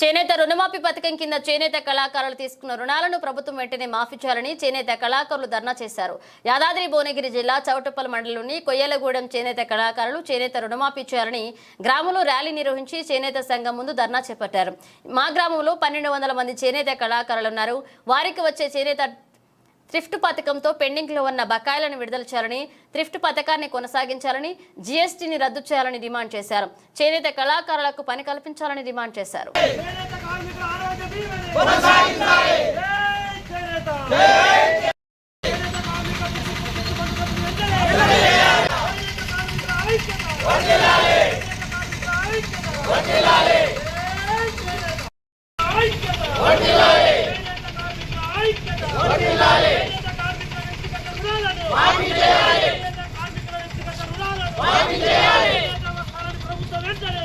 చేనేత రుణమాఫీ పథకం కింద చేనేత కళాకారులు తీసుకున్న రుణాలను ప్రభుత్వం వెంటనే మాఫీ చేయాలని చేనేత కళాకారులు ధర్నా చేశారు. యాదాద్రి భువనగిరి జిల్లా చౌటప్పల్ మండలంలోని కొయ్యలగూడెం చేనేత కళాకారులు చేనేత రుణమాఫీ చేయాలని గ్రామంలో ర్యాలీ నిర్వహించి చేనేత సంఘం ముందు ధర్నా చేపట్టారు. మా గ్రామంలో పన్నెండు వందల మంది చేనేత కళాకారులు ఉన్నారు. వారికి వచ్చే చేనేత థ్రిఫ్ట్ పథకంతో పెండింగ్లో ఉన్న బకాయిలను విడుదల చేయాలని థ్రిఫ్ట్ పథకాన్ని కొనసాగించాలని జీఎస్టీని రద్దు చేయాలని డిమాండ్ చేశారు. చేనేత కళాకారులకు పని కల్పించాలని డిమాండ్ చేశారు చేనేత కార్మికుల ఆరోగ్య బీమాని కొనసాగించాలి జై చేనేత చేనేత కార్మికుల పెట్టుబడులకు వెంటనే చేనేత కార్మికుల ఐక్యత వర్ధిల్లాలి చేనేత కార్మికుల ఐక్యత వర్ధిల్లాలి ఐక్యత వర్ధిల్లాలి చేనేత కార్మికుల ఐక్యత వర్ధిల్లాలి చేనేత కార్మికుల వ్యక్తిగత రుణాలను మాఫీ చేయాలి చేనేత కార్మికుల వ్యక్తిగత రుణాలను మాఫీ చేయాలి చేనేత వస్త్రాలను ప్రభుత్వం వెంటనే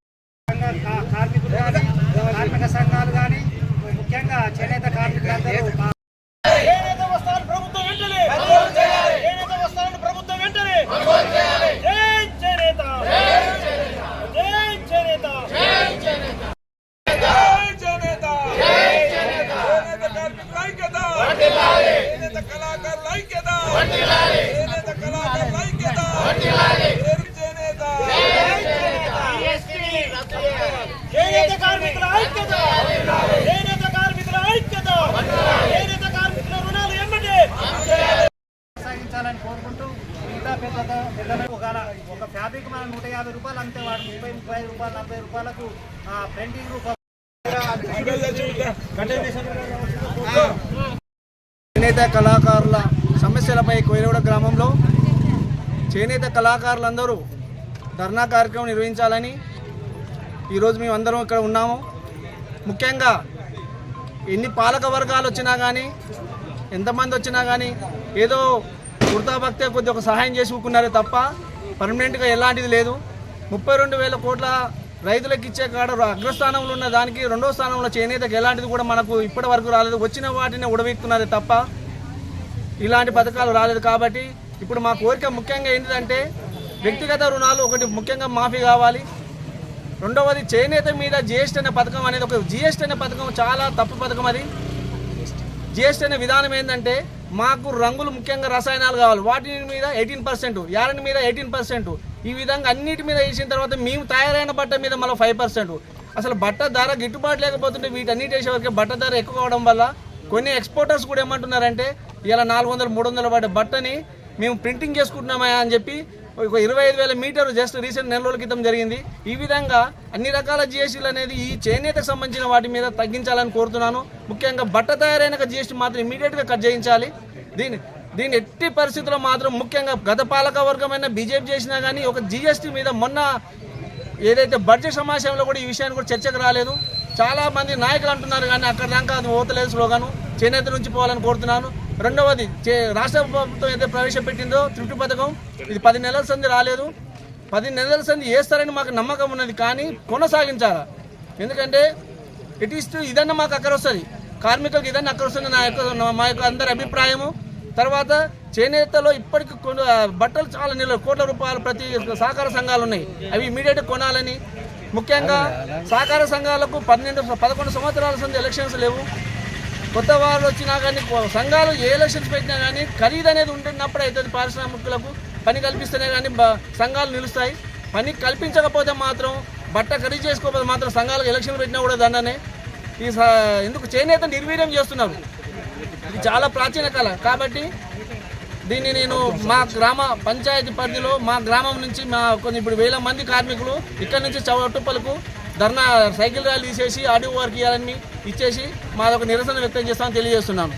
కార్మికులు కానీ కార్మిక సంఘాలు కానీ ముఖ్యంగా చేనేత కార్మికులందరూ మా- చేనేత వస్త్రాలు ప్రభుత్వం వెంటనే చేనేత వస్త్రాలను ప్రభుత్వం వెంటనే జై చేనేత జై చేనేత చేనేత కార్మికుల ఐక్యత చేనేత కళాకారుల ఐక్యత చేనేత కళాకారుల ఐక్యత పేరు చేనేత చేనేత కార్మికుల ఐక్యత చేనేత కార్మికుల ఐక్యత చేనేత కార్మికుల రుణాలు ఎమ్మటే కొనసాగించాలని కోరుకుంటూ మిగతా పెద్ద పెద్దలకు ఒక ఒక ఫ్యాబ్రిక్ మనం నూట యాభై రూపాయలు అమ్మితే వాడు ముప్పై ముప్పై ఐదు రూపాయలు నలభై రూపాయలకు ఆ ప్రింటింగ్ రూపాయలు చేనేత కళాకారుల సమస్యలపై కోయిలగూడ గ్రామంలో చేనేత కళాకారులందరూ ధర్నా కార్యక్రమం నిర్వహించాలని ఈరోజు మేము అందరం ఇక్కడ ఉన్నాము. ముఖ్యంగా ఎన్ని పాలక వర్గాలు వచ్చినా కానీ ఎంతమంది వచ్చినా కానీ ఏదో కుర్తాభక్తే కొద్ది ఒక సహాయం చేసుకున్నారే తప్ప పర్మనెంట్గా ఎలాంటిది లేదు. ముప్పై రెండు వేల కోట్ల రైతులకు ఇచ్చే కాడ అగ్రస్థానంలో ఉన్న దానికి రెండో స్థానంలో చేనేతకు ఎలాంటిది కూడా మనకు ఇప్పటి వరకు రాలేదు. వచ్చిన వాటిని ఉడవీక్కున్నారే తప్ప ఇలాంటి పథకాలు రాలేదు కాబట్టి ఇప్పుడు మా కోరిక ముఖ్యంగా ఏంటిదంటే వ్యక్తిగత రుణాలు ఒకటి ముఖ్యంగా మాఫీ కావాలి. రెండవది చేనేత మీద జిఎస్టీ అనే పథకం అనేది ఒక జిఎస్టీ అనే పథకం చాలా తప్పు పథకం అది. జిఎస్టీ అనే విధానం ఏంటంటే మాకు రంగులు ముఖ్యంగా రసాయనాలు కావాలి. వాటి మీద ఎయిటీన్ పర్సెంట్ యారన్ మీద ఎయిటీన్ పర్సెంట్. ఈ విధంగా అన్నిటి మీద వేసిన తర్వాత మేము తయారైన బట్ట మీద మళ్ళీ ఫైవ్ పర్సెంట్. అసలు బట్ట ధర గిట్టుబాటు లేకపోతుంటే వీటన్నిటి వేసే వరకు బట్ట ధర ఎక్కువ అవడం వల్ల కొన్ని ఎక్స్పోర్టర్స్ కూడా ఏమంటున్నారంటే ఇలా నాలుగు వందలు మూడు వందల పడే బట్టని మేము ప్రింటింగ్ చేసుకుంటున్నామా అని చెప్పి ఒక ఇరవై ఐదు వేల మీటర్ జస్ట్ రీసెంట్ నెల రోజుల క్రితం జరిగింది. ఈ విధంగా అన్ని రకాల జిఎస్టీలు అనేది ఈ చేనేతకు సంబంధించిన వాటి మీద తగ్గించాలని కోరుతున్నాను. ముఖ్యంగా బట్ట తయారైన జిఎస్టీ మాత్రం ఇమీడియట్గా కట్ చేయించాలి. దీని దీని ఎట్టి పరిస్థితుల్లో మాత్రం ముఖ్యంగా గత పాలక వర్గమైన బీజేపీ చేసినా కానీ ఒక జిఎస్టీ మీద మొన్న ఏదైతే బడ్జెట్ సమావేశంలో కూడా ఈ విషయాన్ని కూడా చర్చకు రాలేదు. చాలా మంది నాయకులు అంటున్నారు కానీ అక్కడ దాకా అది ఓతలేదు స్లోగాను చేనేత నుంచి పోవాలని కోరుతున్నాను. రెండవది చే రాష్ట్ర ప్రభుత్వం ఏదైతే ప్రవేశపెట్టిందో త్రిప్టి పథకం ఇది పది నెలల సంది రాలేదు. పది నెలల సంది వేస్తారని మాకు నమ్మకం ఉన్నది కానీ కొనసాగించాలా? ఎందుకంటే ఎట్లీస్ట్ ఇదన్నా మాకు అక్కడ వస్తుంది. కార్మికులకు ఇదన్నా అక్కడ వస్తుంది నా యొక్క మా యొక్క అందరి అభిప్రాయము. తర్వాత చేనేతలో ఇప్పటికి కొన్ని బట్టలు చాలా నిల్వ కోట్ల రూపాయలు ప్రతి సహకార సంఘాలు ఉన్నాయి. అవి ఇమీడియట్ కొనాలని. ముఖ్యంగా సహకార సంఘాలకు పన్నెండు పదకొండు సంవత్సరాల సంది ఎలక్షన్స్ లేవు. కొత్త వారు వచ్చినా కానీ సంఘాలు ఏ ఎలక్షన్స్ పెట్టినా కానీ ఖరీదు అనేది ఉంటున్నప్పుడు అవుతుంది పారిశ్రామికులకు. పని కల్పిస్తేనే కానీ సంఘాలు నిలుస్తాయి. పని కల్పించకపోతే మాత్రం బట్ట ఖరీదు చేసుకోకపోతే మాత్రం సంఘాలకు ఎలక్షన్ పెట్టినా కూడా దండనే. ఈ స- ఎందుకు చేనేత నిర్వీర్యం చేస్తున్నారు. ఇది చాలా ప్రాచీన కళ. కాబట్టి దీన్ని నేను మా గ్రామ పంచాయతీ పరిధిలో మా గ్రామం నుంచి మా కొన్ని ఇప్పుడు వేల మంది కార్మికులు ఇక్కడ నుంచి చౌటుప్పలకు ధర్నా సైకిల్ ర్యాలీ తీసేసి ఆడియో వర్క్ ఇవ్వాలని ఇచ్చేసి మాదొక నిరసన వ్యక్తం చేస్తామని తెలియజేస్తున్నాను